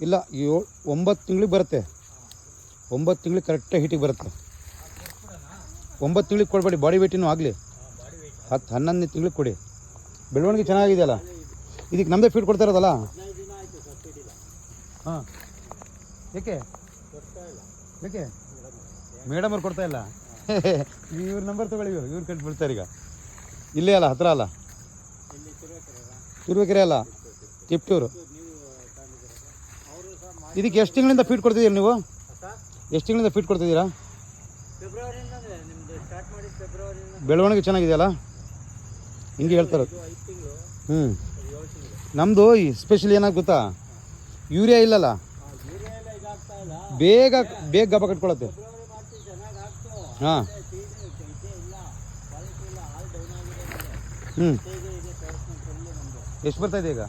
ಇಲ್ಲ ಏಳು ಒಂಬತ್ತು ತಿಂಗಳಿಗೆ ಬರುತ್ತೆ. ಒಂಬತ್ತು ತಿಂಗಳಿಗೆ ಕರೆಕ್ಟಾಗಿ ಹಿಟ್ಟಿಗೆ ಬರುತ್ತೆ. ಒಂಬತ್ತು ತಿಂಗಳಿಗೆ ಕೊಡಬೇಡಿ ಬಾಡಿ ವೇಟಿನೂ ಆಗಲಿ. ಹತ್ತು ಹನ್ನೊಂದನೇ ತಿಂಗಳಿಗೆ ಕೊಡಿ. ಬೆಳವಣಿಗೆ ಚೆನ್ನಾಗಿದೆಯಲ್ಲ? ಇದಕ್ಕೆ ನಮ್ಮದೇ ಫೀಡ್ ಕೊಡ್ತಾ ಇರೋದಲ್ಲ? ಹಾಂ. ಏಕೆ? ಏಕೆ? ಮೇಡಮ್ ಅವ್ರು ಕೊಡ್ತಾ ಇಲ್ಲ? ಇವ್ರ ನಂಬರ್ ತಗೊಳ್ಳಿ ಇವ್ರು ಕಟ್ಟಿ ಬಿಡ್ತಾರೆ ಈಗ. ಇಲ್ಲೇ ಅಲ್ಲ, ಹತ್ರ ಅಲ್ಲ? ತಿರುವೇಕೆರೆ ಅಲ್ಲ? ತಿಪ್ಟೂರು. ಇದಕ್ಕೆ ಎಷ್ಟು ತಿಂಗಳಿಂದ ಫೀಡ್ ಕೊಡ್ತಿದ್ದೀರಾ ನೀವು? ಎಷ್ಟು ತಿಂಗಳಿಂದ ಫೀಡ್ ಕೊಡ್ತಿದ್ದೀರಾ? ಬೆಳವಣಿಗೆ ಚೆನ್ನಾಗಿದೆಯಲ್ಲ? ಹಿಂಗೆ ಹೇಳ್ತಾರೆ. ಹ್ಞೂ ನಮ್ಮದು ಸ್ಪೆಷಲ್ ಏನಾಗ ಗೊತ್ತಾ? ಯೂರಿಯಾ ಇಲ್ಲಲ್ಲ? ಬೇಗ ಬೇಗ ಗಬ್ಬ ಕಟ್ಕೊಳತ್ತೆ. ಹಾಂ. ಹ್ಞೂ ಎಷ್ಟು ಬರ್ತಾ ಇದೆ ಈಗ?